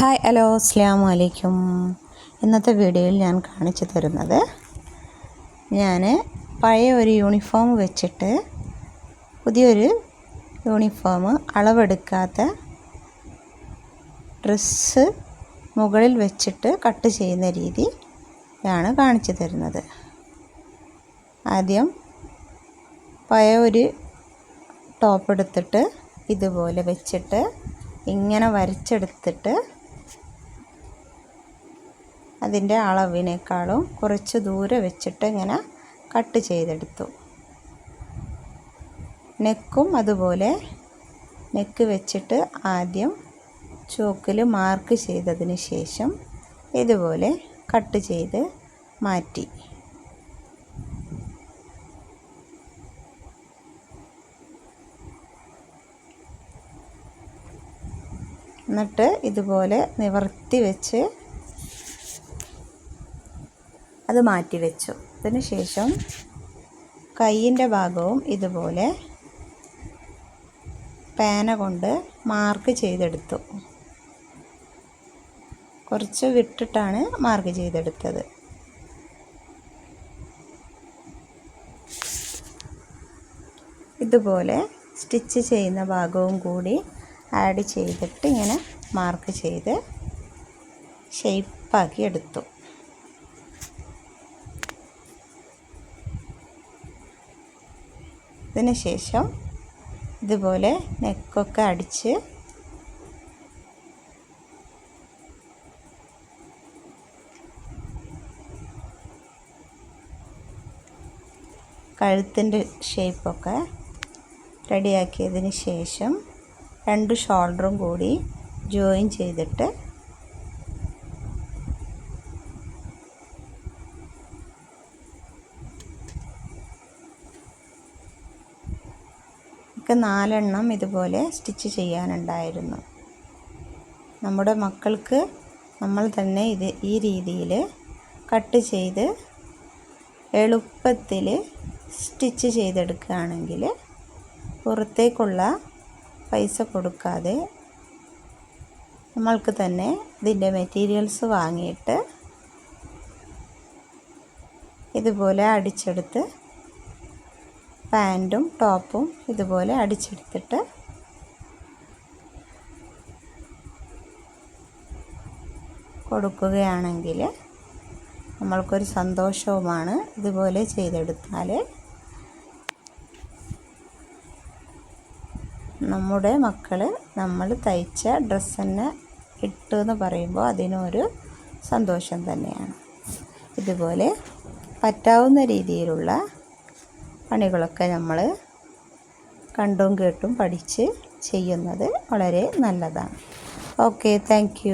Hi hello അസ്സാം വലൈക്കും ഇന്നത്തെ വീഡിയോയിൽ ഞാൻ കാണിച്ചു തരുന്നത് ഞാൻ പഴയ ഒരു യൂണിഫോം വെച്ചിട്ട് പുതിയൊരു യൂണിഫോം അളവെടുക്കാത്ത ഡ്രസ്സ് മുകളിൽ വെച്ചിട്ട് കട്ട് ചെയ്യുന്ന രീതി ആണ് കാണിച്ചു തരുന്നത്. ആദ്യം പഴയ ഒരു ടോപ്പ് എടുത്തിട്ട് ഇതുപോലെ വെച്ചിട്ട് ഇങ്ങനെ വരച്ചെടുത്തിട്ട് അതിന്റെ അളവിനേക്കാളും കുറച്ച് ദൂരെ വെച്ചിട്ട് ഇങ്ങനെ കട്ട് ചെയ്തെടുത്തു. നെക്കും അതുപോലെ നെക്ക് വെച്ചിട്ട് ആദ്യം ചോക്കിൽ മാർക്ക് ചെയ്തതിന് ശേഷം ഇതുപോലെ കട്ട് ചെയ്ത് മാറ്റി. എന്നിട്ട് ഇതുപോലെ നിവർത്തി വെച്ച് അത് മാറ്റി വെച്ചു. അതിന് ശേഷം കൈയിന്റെ ഭാഗവും ഇതുപോലെ പേന കൊണ്ട് മാർക്ക് ചെയ്തെടുത്തു. കുറച്ച് വിട്ടിട്ടാണ് മാർക്ക് ചെയ്തെടുത്തത്. ഇതുപോലെ സ്റ്റിച്ച് ചെയ്യുന്ന ഭാഗവും കൂടി ആഡ് ചെയ്തിട്ട് ഇങ്ങനെ മാർക്ക് ചെയ്ത് ഷെയ്പ്പാക്കി എടുത്തു. ഇതിന് ശേഷം ഇതുപോലെ നെക്കൊക്കെ അടിച്ച് കഴുത്തിന്റെ ഷേപ്പൊക്കെ റെഡിയാക്കിയതിന് ശേഷം രണ്ട് ഷോൾഡറും കൂടി ജോയിൻ ചെയ്തിട്ട് ഒക്കെ നാലെണ്ണം ഇതുപോലെ സ്റ്റിച്ച് ചെയ്യാനുണ്ടായിരുന്നു. നമ്മുടെ മക്കൾക്ക് നമ്മൾ തന്നെ ഇത് ഈ രീതിയിൽ കട്ട് ചെയ്ത് എളുപ്പത്തിൽ സ്റ്റിച്ച് ചെയ്തെടുക്കുകയാണെങ്കിൽ പുറത്തേക്കുള്ള പൈസ കൊടുക്കാതെ നമ്മൾക്ക് തന്നെ ഇതിന്റെ മെറ്റീരിയൽസ് വാങ്ങിയിട്ട് ഇതുപോലെ അടിച്ചെടുത്ത് പാന്റും ടോപ്പും ഇതുപോലെ അടിച്ചെടുത്തിട്ട് കൊടുക്കുകയാണെങ്കിൽ നമ്മൾക്കൊരു സന്തോഷവുമാണ് ഇതുപോലെ ചെയ്തെടുത്താൽ. നമ്മുടെ മക്കൾ നമ്മൾ തയ്ച്ച ഡ്രസ്സ് തന്നെ ഇട്ടു എന്ന് പറയുമ്പോൾ അതിനൊരു സന്തോഷം തന്നെയാണ്. ഇതുപോലെ പറ്റാവുന്ന രീതിയിലുള്ള പണികളൊക്കെ നമ്മൾ കണ്ടും കേട്ടും പഠിച്ച് ചെയ്യുന്നത് വളരെ നല്ലതാണ്. Okay thank